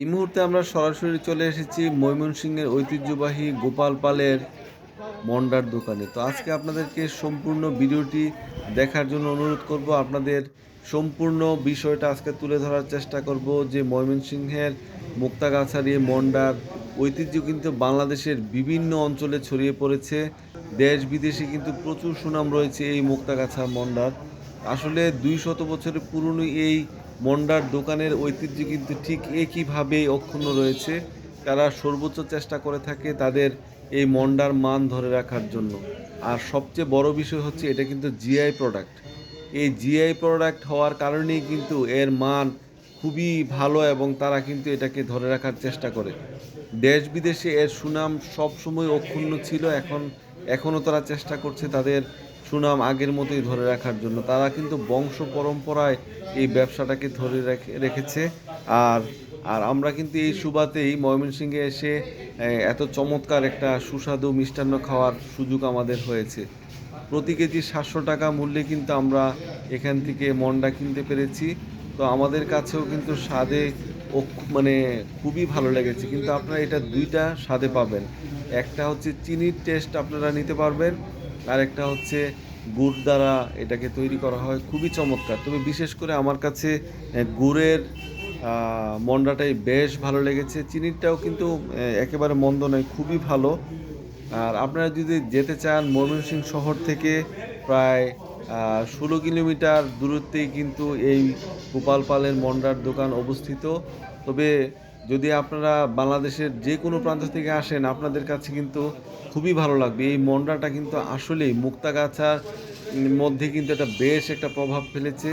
এই মুহূর্তে আমরা সরাসরি চলে এসেছি ময়মনসিংহের ঐতিহ্যবাহী গোপাল পালের মন্ডার দোকানে। তো আজকে আপনাদেরকে সম্পূর্ণ ভিডিওটি দেখার জন্য অনুরোধ করব, আপনাদের সম্পূর্ণ বিষয়টা আজকে তুলে ধরার চেষ্টা করব যে ময়মনসিংহের মুক্তাগাছার মন্ডার ঐতিহ্য কিন্তু বাংলাদেশের বিভিন্ন অঞ্চলে ছড়িয়ে পড়েছে। দেশ বিদেশে কিন্তু প্রচুর সুনাম রয়েছে এই মুক্তাগাছা মন্ডার। আসলে দুই শত বছরের পুরনো এই মন্ডার দোকানের ঐতিহ্য কিন্তু ঠিক একইভাবে অক্ষুণ্ণ রয়েছে। তারা সর্বোচ্চ চেষ্টা করে থাকে তাদের এই মন্ডার মান ধরে রাখার জন্য। আর সবচেয়ে বড় বিষয় হচ্ছে এটা কিন্তু জিআই প্রোডাক্ট এই জিআই প্রোডাক্ট হওয়ার কারণেই কিন্তু এর মান খুবই ভালো এবং তারা কিন্তু এটাকে ধরে রাখার চেষ্টা করে। দেশ বিদেশে এর সুনাম সবসময় অক্ষুণ্ণ ছিল, এখন, এখনও তারা চেষ্টা করছে তাদের সুনাম আগের মতোই ধরে রাখার জন্য। তারা কিন্তু বংশ পরম্পরায় এই ব্যবসাটাকে ধরে রেখে, রেখেছে। আর আর আমরা কিন্তু এই সুবাতেই ময়মনসিংহে এসে এত চমৎকার একটা সুস্বাদু মিষ্টান্ন খাওয়ার সুযোগ আমাদের হয়েছে। প্রতি কেজি সাতশো টাকা মূল্যে কিন্তু আমরা এখান থেকে মন্ডা কিনতে পেরেছি। তো আমাদের কাছেও কিন্তু স্বাদে ও মানে খুবই ভালো লেগেছে। কিন্তু আপনারা এটা দুইটা স্বাদে পাবেন। একটা হচ্ছে চিনির টেস্ট আপনারা নিতে পারবেন। আর একটা হচ্ছে গুড় দ্বারা এটাকে তৈরি করা হয়। খুবই চমৎকার। তবে বিশেষ করে আমার কাছে গুড়ের মন্ডাটাই বেশ ভালো লেগেছে। চিনিরটাও কিন্তু একেবারে মন্দ নয়, খুবই ভালো। আর আপনারা যদি যেতে চান ময়মনসিংহ শহর থেকে প্রায় ষোলো কিলোমিটার দূরত্বেই কিন্তু এই গোপাল পালের মন্ডার দোকান অবস্থিত। তবে যদি আপনারা বাংলাদেশের যে কোনো প্রান্ত থেকে আসেন, আপনাদের কাছে কিন্তু খুবই ভালো লাগবে। এই মন্ডাটা কিন্তু আসলেই মুক্তাগাছার মধ্যে কিন্তু একটা বেশ একটা প্রভাব ফেলেছে।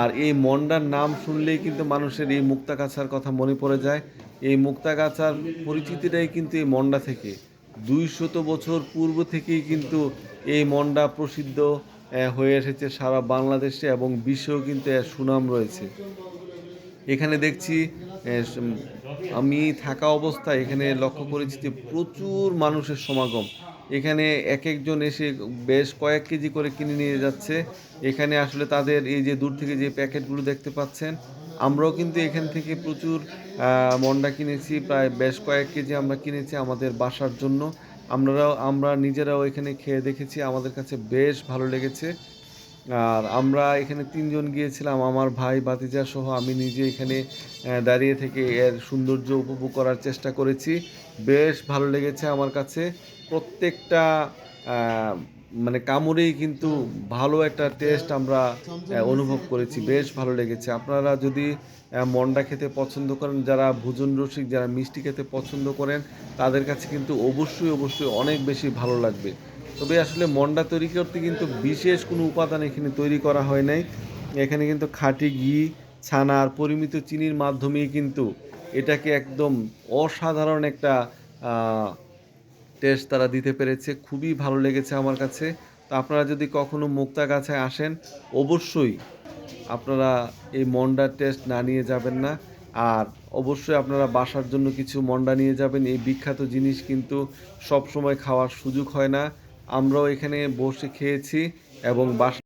আর এই মন্ডার নাম শুনলেই কিন্তু মানুষের এই মুক্তাগাছার কথা মনে পড়ে যায়। এই মুক্তাগাছার পরিচিতিটাই কিন্তু এই মন্ডা থেকে। দুইশত বছর পূর্ব থেকেই কিন্তু এই মন্ডা প্রসিদ্ধ হয়ে এসেছে সারা বাংলাদেশে এবং বিশ্বেও কিন্তু এর সুনাম রয়েছে। এখানে দেখছি আমি থাকা অবস্থায় এখানে লক্ষ্য করেছি যে প্রচুর মানুষের সমাগম। এখানে এক একজন এসে বেশ কয়েক কেজি করে কিনে নিয়ে যাচ্ছে। এখানে আসলে তাদের এই যে দূর থেকে যে প্যাকেটগুলো দেখতে পাচ্ছেন, আমরাও কিন্তু এখান থেকে প্রচুর মন্ডা কিনেছি। প্রায় বেশ কয়েক কেজি আমরা কিনেছি আমাদের বাসার জন্য। আমরাও, আমরা নিজেরাও এখানে খেয়ে দেখেছি। আমাদের কাছে বেশ ভালো লেগেছে। আর আমরা এখানে তিনজন গিয়েছিলাম, আমার ভাই বাতিজা সহ আমি নিজে এখানে দাঁড়িয়ে থেকে এর সৌন্দর্য উপভোগ করার চেষ্টা করেছি। বেশ ভালো লেগেছে আমার কাছে। প্রত্যেকটা মানে কামড়েই কিন্তু ভালো একটা টেস্ট আমরা অনুভব করেছি। বেশ ভালো লেগেছে। আপনারা যদি মন্ডা খেতে পছন্দ করেন, যারা ভোজন রসিক, যারা মিষ্টি খেতে পছন্দ করেন, তাদের কাছে কিন্তু অবশ্যই অবশ্যই অনেক বেশি ভালো লাগবে। তবে আসলে মন্ডা তৈরি করতে কিন্তু বিশেষ কোনো উপাদান এখানে তৈরি করা হয় নাই। এখানে কিন্তু খাঁটি ঘি, ছানা আর পরিমিত চিনির মাধ্যমেই কিন্তু এটাকে একদম অসাধারণ একটা টেস্ট তারা দিতে পেরেছে। খুবই ভালো লেগেছে আমার কাছে। তো আপনারা যদি কখনো মুক্তাগাছায় আসেন, অবশ্যই আপনারা এই মন্ডার টেস্ট না নিয়ে যাবেন না। আর অবশ্যই আপনারা বাসার জন্য কিছু মন্ডা নিয়ে যাবেন। এই বিখ্যাত জিনিস কিন্তু সব সময় খাওয়ার সুযোগ হয় না। আমরাও এখানে বসে খেয়েছি এবং বাসা